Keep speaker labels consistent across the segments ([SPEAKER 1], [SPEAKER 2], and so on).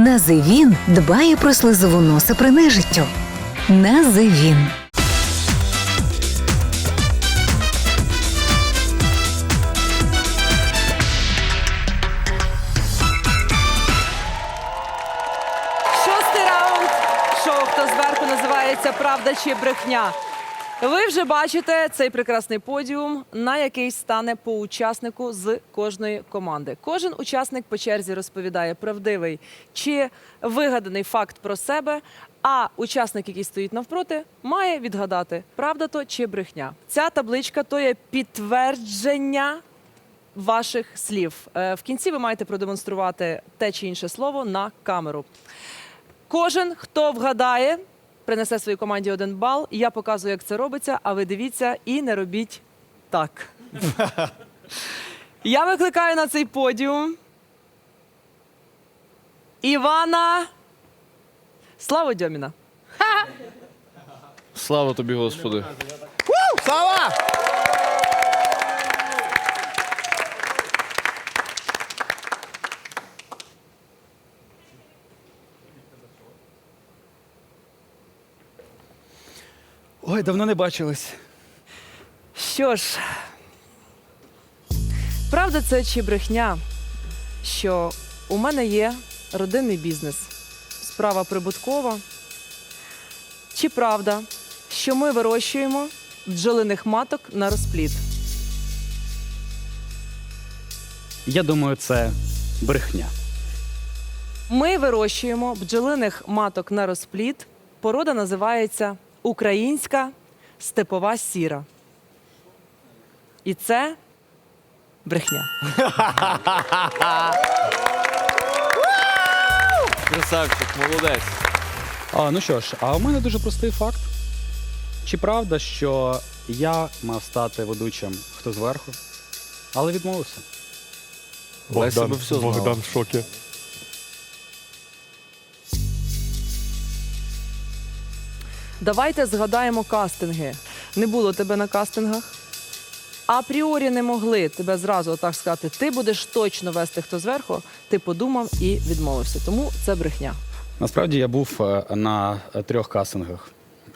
[SPEAKER 1] Називін дбає про слизову носа при нежиттю. Називін.
[SPEAKER 2] Шостий раунд шоу «Хто зверху» називається Правда чи брехня. Ви вже бачите цей прекрасний подіум, на який стане по учаснику з кожної команди. Кожен учасник по черзі розповідає правдивий чи вигаданий факт про себе. А учасник, який стоїть навпроти, має відгадати, правда то чи брехня. Ця табличка то є підтвердження ваших слів. Е, В кінці ви маєте продемонструвати те чи інше слово на камеру. Кожен, хто вгадає, принесе своїй команді один бал. Я показую, як це робиться, а ви дивіться і не робіть так. Я викликаю на цей подіум Івана Слава Дьоміна.
[SPEAKER 3] Слава тобі, Господи.
[SPEAKER 4] Слава!
[SPEAKER 5] Ой, давно не бачились.
[SPEAKER 2] Що ж, правда це чи брехня, що у мене є родинний бізнес, справа прибуткова. Чи правда, що ми вирощуємо бджолиних маток на розплід?
[SPEAKER 5] Я думаю, це брехня.
[SPEAKER 2] Ми вирощуємо бджолиних маток на розплід. Порода називається українська степова сіра. І це брехня.
[SPEAKER 3] Красавчик, молодець.
[SPEAKER 5] А, ну що ж, а у мене дуже простий факт. Чи правда, що я мав стати ведучим хто зверху, але відмовився?
[SPEAKER 3] Леся би все знала.
[SPEAKER 4] Богдан в шокі.
[SPEAKER 2] Давайте згадаємо кастинги. Не було тебе на кастингах. Апріорі не могли тебе зразу отак сказати, ти будеш точно вести хто зверху. Ти подумав і відмовився. Тому це брехня.
[SPEAKER 5] Насправді я був е, на трьох кастингах.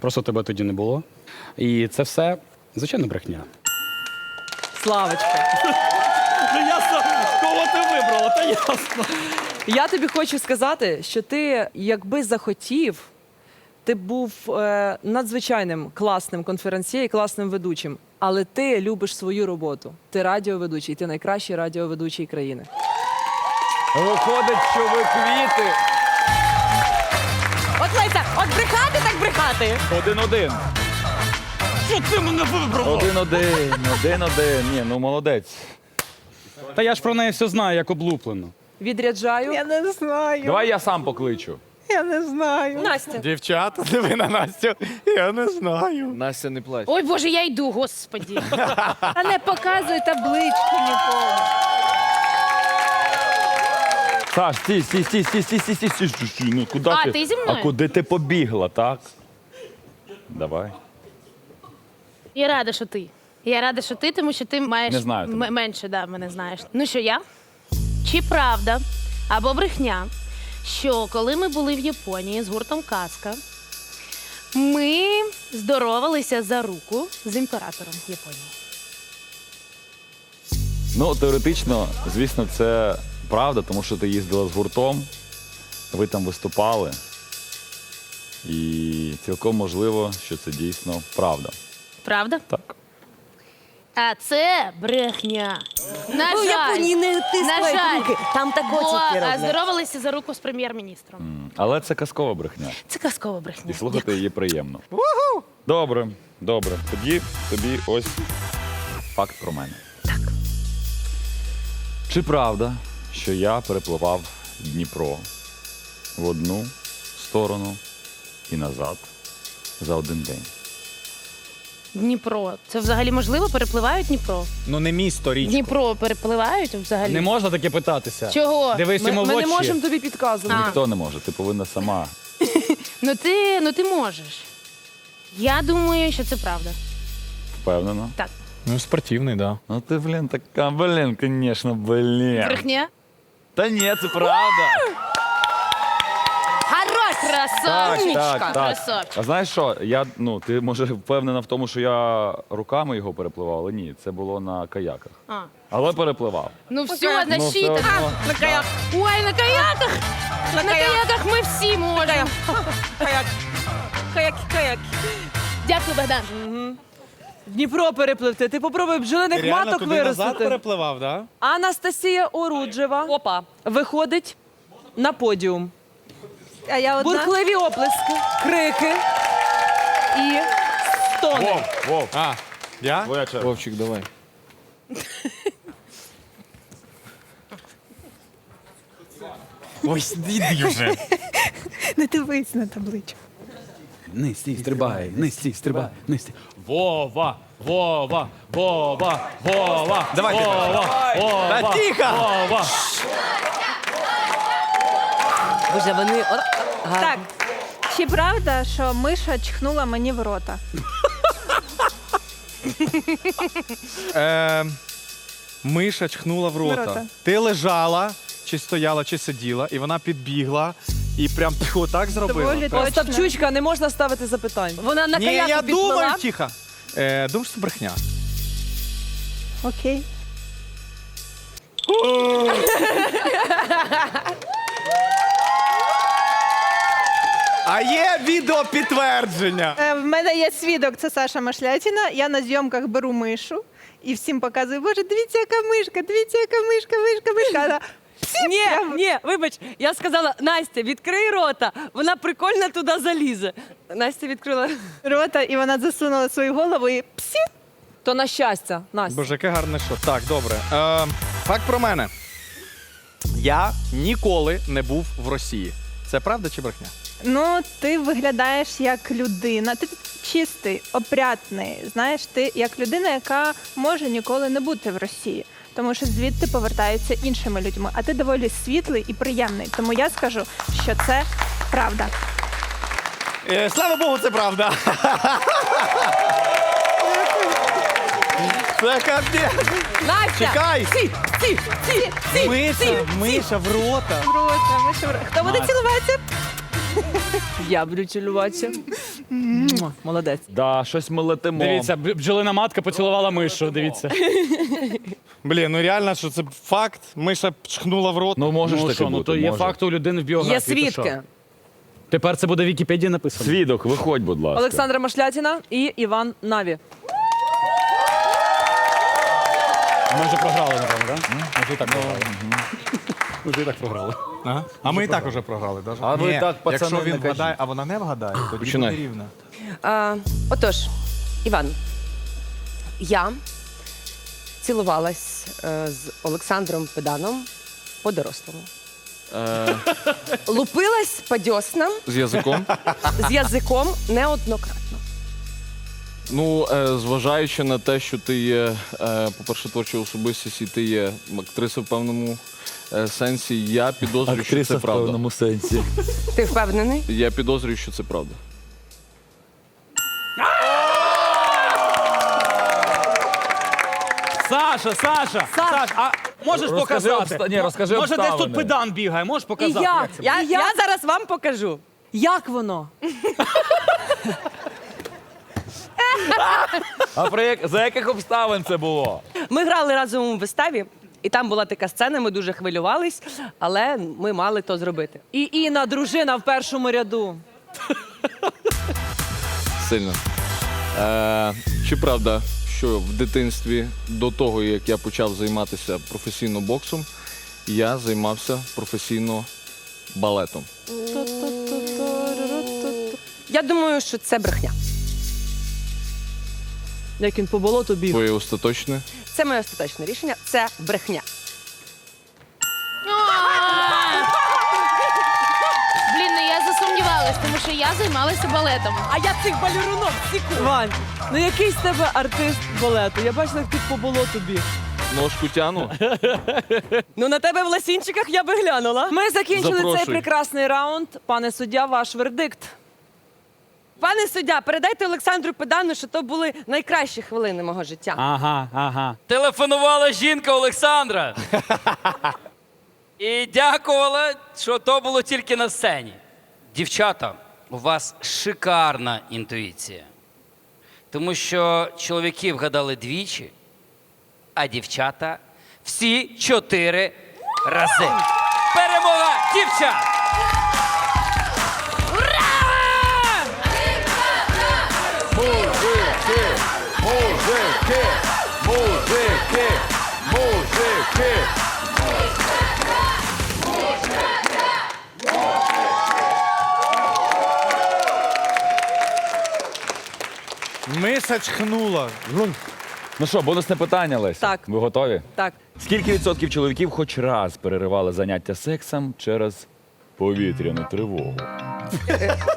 [SPEAKER 5] Просто тебе тоді не було. І це все, звичайно, брехня.
[SPEAKER 2] Славочка.
[SPEAKER 5] Ну ясно, кого ти вибрала, та ясно.
[SPEAKER 2] Я тобі хочу сказати, що ти, якби захотів, ти був е, надзвичайним класним конференцією і класним ведучим. Але ти любиш свою роботу. Ти радіоведучий, ти найкращий радіоведучий країни.
[SPEAKER 3] Виходить, що ви квіти.
[SPEAKER 6] От Леся, от брехати, так брехати.
[SPEAKER 3] Один-один.
[SPEAKER 5] Що ти мене вибрала?
[SPEAKER 3] Один-один. Один-один. Ні, ну молодець.
[SPEAKER 5] Та я ж про неї все знаю, як облуплено.
[SPEAKER 2] Відряджаю.
[SPEAKER 6] Я не знаю.
[SPEAKER 3] Давай я сам покличу.
[SPEAKER 6] Я не знаю. Настя.
[SPEAKER 4] Дівчата, диви на Настю. Я не знаю.
[SPEAKER 3] Настя не плач.
[SPEAKER 6] Ой, Боже, я йду, господі. Та не показуй табличку нікому.
[SPEAKER 3] Саш, стій, стій, стій, стій, стій, стій, стій, стій, стій, стій. Ну, куди
[SPEAKER 6] А,
[SPEAKER 3] ти?
[SPEAKER 6] ти зі мною?
[SPEAKER 3] А куди ти побігла, так? Давай.
[SPEAKER 6] Я рада, що ти. Я рада, що ти, тому що ти маєш
[SPEAKER 3] Не знаю тебе.
[SPEAKER 6] м- менше, да, мене знаєш. Ну що я? Чи правда або брехня, що коли ми були в Японії з гуртом Казка, ми здоровалися за руку з імператором Японії.
[SPEAKER 3] Ну, теоретично, звісно, це правда, тому що ти їздила з гуртом, ви там виступали. І цілком можливо, що це дійсно правда.
[SPEAKER 6] Правда?
[SPEAKER 3] Так.
[SPEAKER 6] А це брехня. На
[SPEAKER 7] Ну, в
[SPEAKER 6] жаль.
[SPEAKER 7] Японії не
[SPEAKER 6] На
[SPEAKER 7] тискають
[SPEAKER 6] жаль.
[SPEAKER 7] руки. Там тако
[SPEAKER 6] Бо
[SPEAKER 7] роблять.
[SPEAKER 6] здоровалися за руку з прем'єр-міністром.
[SPEAKER 3] Але це казкова брехня.
[SPEAKER 6] Це казкова брехня.
[SPEAKER 3] І слухати її приємно. Добре, добре. Тоді тобі ось факт про мене. Так. Чи правда, що я перепливав Дніпро в одну сторону і назад за один день?
[SPEAKER 6] Дніпро. Це взагалі можливо? Перепливають Дніпро?
[SPEAKER 5] Ну не місто, річ.
[SPEAKER 6] Дніпро перепливають взагалі?
[SPEAKER 5] Не можна таке питатися.
[SPEAKER 6] Чого?
[SPEAKER 5] Дивись
[SPEAKER 2] Ми,
[SPEAKER 5] йому в
[SPEAKER 2] ми
[SPEAKER 5] очі.
[SPEAKER 2] не можемо тобі підказувати.
[SPEAKER 6] А.
[SPEAKER 3] Ніхто не може, ти повинна сама.
[SPEAKER 6] Ну ти, ну ти можеш. Я думаю, що це правда.
[SPEAKER 3] Впевнена?
[SPEAKER 6] Так.
[SPEAKER 5] Ну, спортивний, да.
[SPEAKER 3] Ну ти, блін, така, блін, звісно, блін.
[SPEAKER 6] Брехня?
[SPEAKER 3] Та ні, це правда.
[SPEAKER 6] Красавничка. Красавчик.
[SPEAKER 3] А знаєш що? Я ну ти може впевнена в тому, що я руками його перепливав, але ні, це було на каяках.
[SPEAKER 6] А.
[SPEAKER 3] Але перепливав.
[SPEAKER 6] Ну все,
[SPEAKER 3] Ну, все
[SPEAKER 6] насчитано.
[SPEAKER 3] одно.
[SPEAKER 2] На каяк.
[SPEAKER 6] Ой, на каяках. На каяках ми всі можемо.
[SPEAKER 2] Каяк. Каяк, каяк.
[SPEAKER 6] Дякую, Богдан.
[SPEAKER 2] Дніпро перепливти. Ти попробуй бджолиних маток
[SPEAKER 4] туди назад
[SPEAKER 2] виростити.
[SPEAKER 4] перепливав, да?
[SPEAKER 2] Анастасія Оруджева
[SPEAKER 7] Опа.
[SPEAKER 2] виходить на подіум.
[SPEAKER 7] А я одна?
[SPEAKER 2] Бурхливі оплески, крики і стони.
[SPEAKER 3] Вов, Вов,
[SPEAKER 4] А, я?
[SPEAKER 3] твоя черга.
[SPEAKER 4] Вовчик, давай. Ой, іди вже.
[SPEAKER 7] Не дивись на табличку.
[SPEAKER 5] Не стій, стрибай, не стій, стрибай, не стій. Вова, Вова, Вова, Вова.
[SPEAKER 4] Давайте.
[SPEAKER 5] Вова, Вова,
[SPEAKER 4] Та тихо!
[SPEAKER 5] Вова.
[SPEAKER 7] Боже, вони...
[SPEAKER 8] Так, чи правда, що миша чхнула мені в рота?
[SPEAKER 4] Е, миша чхнула в рота.
[SPEAKER 8] рота.
[SPEAKER 4] Ти лежала, чи стояла, чи сиділа, і вона підбігла і прям тихо так зробила.
[SPEAKER 8] Доволі
[SPEAKER 4] Прям-
[SPEAKER 8] точно.
[SPEAKER 2] Остапчучка, не можна ставити запитань.
[SPEAKER 7] Вона на
[SPEAKER 4] Ні,
[SPEAKER 7] каяку
[SPEAKER 4] я
[SPEAKER 7] підплила.
[SPEAKER 4] думаю, тихо. Е, думаю, що це брехня.
[SPEAKER 8] Окей.
[SPEAKER 4] А є відео підтвердження.
[SPEAKER 8] Е, в мене є свідок, це Саша Машлятіна. Я на зйомках беру мишу і всім показую, боже, дивіться, яка мишка, дивіться, яка мишка, мишка, мишка. Вона,
[SPEAKER 7] Ні, ні, вибач, я сказала, Настя, відкрий рота, вона прикольно туди залізе. Настя відкрила.
[SPEAKER 8] рота, і вона засунула свою голову і псі.
[SPEAKER 2] То на щастя, Настя.
[SPEAKER 4] Боже, яке гарне шо. Так, добре. Е, факт про мене. Я ніколи не був в Росії. Це правда чи брехня?
[SPEAKER 8] Ну, ти виглядаєш як людина. Ти чистий, опрятний. Знаєш, ти як людина, яка може ніколи не бути в Росії. Тому що звідти повертаються іншими людьми. А ти доволі світлий і приємний. Тому я скажу, що це правда.
[SPEAKER 4] Е, слава Богу, це правда. Це капець.
[SPEAKER 7] Настя!
[SPEAKER 4] Чекай.
[SPEAKER 7] Ці, ці, ці, ці,
[SPEAKER 4] Миша, Миша в рота.
[SPEAKER 8] Круто, ви що, хто буде цілуватися?
[SPEAKER 2] Я буду цілуватися. Муа, Молодець.
[SPEAKER 3] Да, щось ми летимо.
[SPEAKER 5] Дивіться, б- бджолина матка поцілувала мишу, дивіться.
[SPEAKER 4] Блін, ну реально, що це факт. Миша чхнула в рот.
[SPEAKER 3] Ну можеш
[SPEAKER 5] ну,
[SPEAKER 3] таке
[SPEAKER 5] що, ну
[SPEAKER 3] бути,
[SPEAKER 5] то є
[SPEAKER 3] може.
[SPEAKER 5] факт у людини в біографії.
[SPEAKER 7] Є
[SPEAKER 5] то що?
[SPEAKER 7] свідки.
[SPEAKER 5] Тепер це буде в Вікіпедії написано.
[SPEAKER 3] Свідок, виходь, будь ласка.
[SPEAKER 2] Олександра Машлятіна і Іван Наві.
[SPEAKER 5] Ми вже програли, напевно, так? Ми вже і так програли. Ми вже і так програли.
[SPEAKER 4] Ага. А ми і так уже програли. Даже.
[SPEAKER 3] А ви
[SPEAKER 4] Ні,
[SPEAKER 3] так, пацани,
[SPEAKER 4] Якщо він
[SPEAKER 3] не кажіть.
[SPEAKER 4] вгадає, а вона не вгадає, тоді
[SPEAKER 3] Починай.
[SPEAKER 4] буде рівно.
[SPEAKER 7] А, отож, Іван, я цілувалась е, з Олександром Педаном по-дорослому. Лупилась по дьоснам
[SPEAKER 9] З язиком.
[SPEAKER 7] з язиком неоднократно.
[SPEAKER 9] Ну, е, зважаючи на те, що ти є, е, по-перше, творча особистість, і ти є актриса в певному е, сенсі, я підозрюю, що
[SPEAKER 3] Актриса
[SPEAKER 9] це
[SPEAKER 3] в
[SPEAKER 9] правда.
[SPEAKER 3] певному сенсі.
[SPEAKER 7] Ти впевнений?
[SPEAKER 9] Я підозрюю, що це правда.
[SPEAKER 5] Саша, Саша, Саша, а можеш
[SPEAKER 3] Розкажи
[SPEAKER 5] показати?
[SPEAKER 3] обста- ні, розкажи
[SPEAKER 5] Може, десь
[SPEAKER 3] обставини.
[SPEAKER 5] тут педан бігає, можеш
[SPEAKER 2] І
[SPEAKER 5] показати?
[SPEAKER 2] як?
[SPEAKER 5] як це
[SPEAKER 7] Я, я зараз вам покажу.
[SPEAKER 2] Як воно?
[SPEAKER 3] А про як... за яких обставин це було?
[SPEAKER 7] Ми грали разом у виставі, і там була така сцена, ми дуже хвилювались, але ми мали то зробити.
[SPEAKER 2] І Інна, дружина в першому ряду.
[SPEAKER 9] Сильно. Е, чи правда, що в дитинстві, до того, як я почав займатися професійно боксом, я займався професійно балетом?
[SPEAKER 7] Я думаю, що це брехня.
[SPEAKER 2] Як він по болоту біг.
[SPEAKER 9] Твоє остаточне?
[SPEAKER 7] Це моє остаточне рішення. Це брехня.
[SPEAKER 6] Блін, ну я засумнівалась, тому що я займалася балетом.
[SPEAKER 2] А я цих балерунок сіку. Вань, ну який з тебе артист балету? Я бачила, як ти по болоту біг.
[SPEAKER 9] Ножку тяну?
[SPEAKER 7] Ну на тебе в ласінчиках я би глянула.
[SPEAKER 2] Ми закінчили цей прекрасний раунд. Пане суддя, ваш вердикт.
[SPEAKER 7] Пане суддя, передайте Олександру Педану, що то були найкращі хвилини мого життя.
[SPEAKER 5] Ага, ага.
[SPEAKER 10] Телефонувала жінка Олександра. І дякувала, що то було тільки на сцені. Дівчата, у вас шикарна інтуїція. Тому що чоловіки вгадали двічі, а дівчата всі чотири рази. Перемога дівчат!
[SPEAKER 4] Миса чхнула.
[SPEAKER 3] Ну що, бонусне питання, Леся?
[SPEAKER 2] Так.
[SPEAKER 3] Ви готові?
[SPEAKER 2] Так,
[SPEAKER 3] Скільки відсотків чоловіків хоч раз переривали заняття сексом через повітряну тривогу?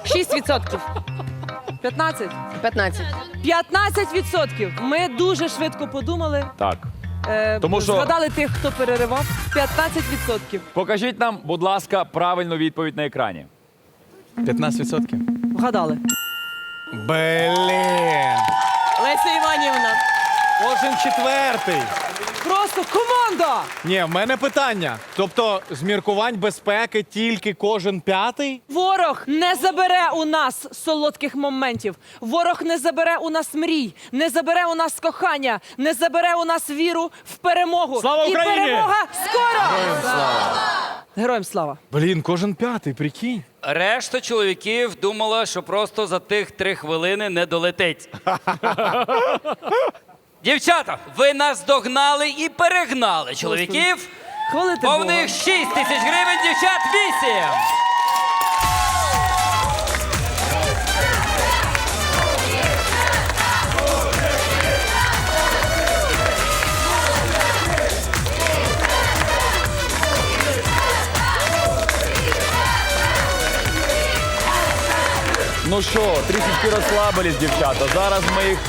[SPEAKER 7] 6%.
[SPEAKER 2] 15.
[SPEAKER 7] 15.
[SPEAKER 2] 15%. Ми дуже швидко подумали.
[SPEAKER 3] Так.
[SPEAKER 2] Е,
[SPEAKER 3] Тому що-
[SPEAKER 2] Згадали тих, хто переривав. 15%.
[SPEAKER 3] Покажіть нам, будь ласка, правильну відповідь на екрані.
[SPEAKER 4] 15%.
[SPEAKER 2] Вгадали.
[SPEAKER 4] Блін.
[SPEAKER 7] Леся Іванівна.
[SPEAKER 4] Кожен четвертий.
[SPEAKER 2] Просто команда!
[SPEAKER 4] Ні, в мене питання. Тобто, з міркувань безпеки тільки кожен п'ятий?
[SPEAKER 2] Ворог не забере у нас солодких моментів. Ворог не забере у нас мрій, не забере у нас кохання, не забере у нас віру в перемогу.
[SPEAKER 3] Слава
[SPEAKER 2] І перемога скоро! Героям слава!
[SPEAKER 4] Блін, кожен п'ятий, прикинь.
[SPEAKER 10] Решта чоловіків думала, що просто за тих три хвилини не долетить. Дівчата, ви нас догнали і перегнали чоловіків.
[SPEAKER 2] Хвалити.
[SPEAKER 10] Повних 6 тисяч гривень, дівчат 8.
[SPEAKER 3] Ну що, трішечки розслабились, дівчата. Зараз ми їх